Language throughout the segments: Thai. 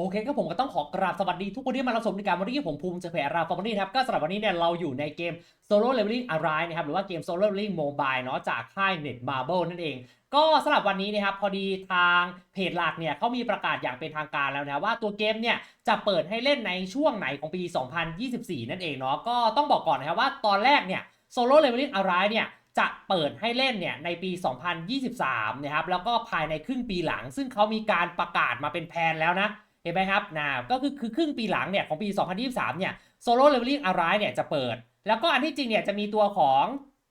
โอเคก็ผมก็ต้องขอกราบสวัสดีทุกคนที่มารับชมในการวันนี้ผมภูมิจะแผ่ราฟอร์มนี่ครับก็สำหรับวันนี้เนี่ยเราอยู่ในเกม Solo Leveling Arise นะครับหรือว่าเกม Solo Leveling Mobile เนาะจากค่าย Net Marble นั่นเอง ก็สำหรับวันนี้นะครับพอดีทางเพจหลักเนี่ยเขามีประกาศอย่างเป็นทางการแล้วนะว่าตัวเกมเนี่ยจะเปิดให้เล่นในช่วงไหนของปี 2024 นั่นเองเนาะก็ต้องบอกก่อนนะครับว่าตอนแรกเนี่ย Solo Leveling Arise เนี่ยจะเปิดให้เล่นเนี่ยในปี 2023 นะครับแล้วก็ภายในครึ่งปีหลัง ซึ่งเขามีการประกาศมาเป็นแผนแล้วนะ เห็นไหมครับนะก็คือคือครึ่งปีหลังเนี่ยของปี 2023 เนี่ย Solo Leveling Arise เนี่ยจะเปิด แล้วก็อันที่จริงเนี่ยจะมีตัวของ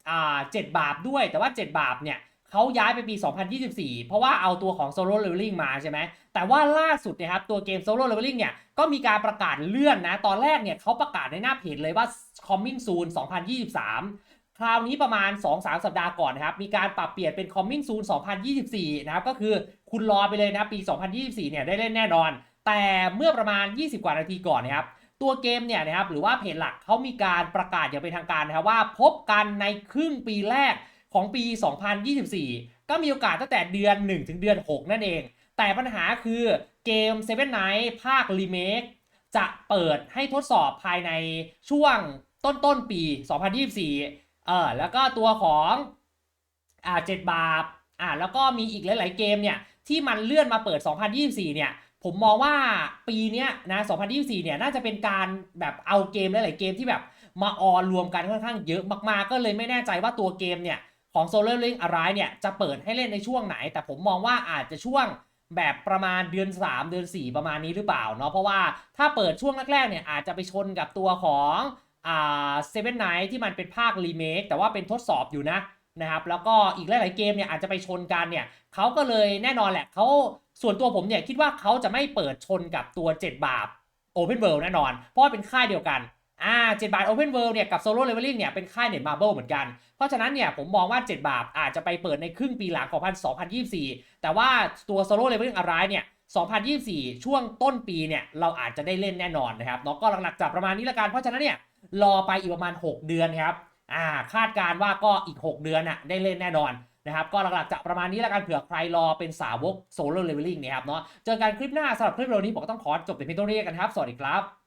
อ่า7บาปด้วย แต่ว่า7บาปเนี่ยเขาย้ายไปปี 2024 เพราะว่าเอาตัวของ Solo Leveling มาใช่ไหม แต่ว่าล่าสุดนะครับตัวเกม Solo Leveling เนี่ยก็มีการประกาศเลื่อนนะ ตอนแรกเนี่ยเขาประกาศในหน้าเพจเลยว่า coming soon 2023 คราวนี้ประมาณ 2-3 สัปดาห์ก่อนนะครับ มีการปรับเปลี่ยนเป็น coming soon 2024 นะครับ ก็คือคุณรอไปเลยนะปี 2024 เนี่ยได้เล่นแน่นอน แต่เมื่อประมาณ 20 กว่านาทีก่อนนะครับ ตัวเกมเนี่ยนะครับหรือว่าเพจหลักเขามีการประกาศอย่างเป็นทางการนะครับว่าพบกันในครึ่งปีแรกของปี 2024 ก็มีโอกาสตั้งแต่เดือน 1 ถึงเดือน 6 นั่นเอง แต่ปัญหาคือเกม Seven Night ภาครีเมคจะเปิดให้ทดสอบภายในช่วงต้นต้นปี 2024 เออแล้วก็ตัวของอ่าเจ็ดบาปอ่าแล้วก็มีอีกหลาย ๆ เกมเนี่ยที่มันเลื่อนมาเปิด 2024 เนี่ยผมมองว่าปีเนี้ยนะ 2024 เนี่ยน่าจะเป็นการแบบเอาเกมหลาย ๆ เกมที่แบบมาออนรวมกันค่อนข้างเยอะมาก ๆ ก็เลยไม่แน่ใจว่าตัวเกมเนี่ยของ Solar Link Arise เนี่ยจะเปิดให้เล่นในช่วงไหน แต่ผมมองว่าอาจจะช่วงแบบประมาณเดือน 3 เดือน 4 ประมาณนี้หรือเปล่าเนาะเพราะว่าถ้าเปิดช่วงแรก ๆ เนี่ยอาจจะไปชนกับตัวของ อ่า Seven Night ที่มันเป็นภาครีเมคแต่ว่าเป็นทดสอบอยู่นะนะครับแล้วก็อีกหลาย ๆ เกมเนี่ยอาจจะไปชนกันเนี่ยเขาก็เลยแน่นอนแหละเขาส่วนตัวผมเนี่ยคิดว่าเขาจะไม่เปิดชนกับตัว 7 บาป Open World แน่นอน เพราะเป็นค่ายเดียวกันอ่า7บาป Open World เนี่ยกับ Solo Leveling เนี่ยเป็นค่ายเน็ตมาร์เบิลเหมือนกัน เพราะฉะนั้นเนี่ยผมมองว่า 7 บาปอาจจะไปเปิดในครึ่งปีหลังของ2024 แต่ว่าตัว Solo Leveling Arise เนี่ย2024 ช่วงต้นปีเนี่ยเราอาจจะได้เล่นแน่นอนนะครับเนาะก็หลักๆจะประมาณนี้ละกันเพราะฉะนั้นเนี่ย รอไปอีกประมาณ 6 เดือนครับอ่าคาดการว่าก็อีก 6 เดือนน่ะได้เล่นแน่นอนนะครับก็หลักๆจะประมาณนี้แล้วกันเผื่อใครรอเป็นสาวกโซโล่เลเวลลิ่งนะครับเนาะเจอกันคลิปหน้าสำหรับคลิปวิดีโอนี้ผมก็ต้องขอจบแต่เพียงเท่านี้กันครับ สวัสดีครับ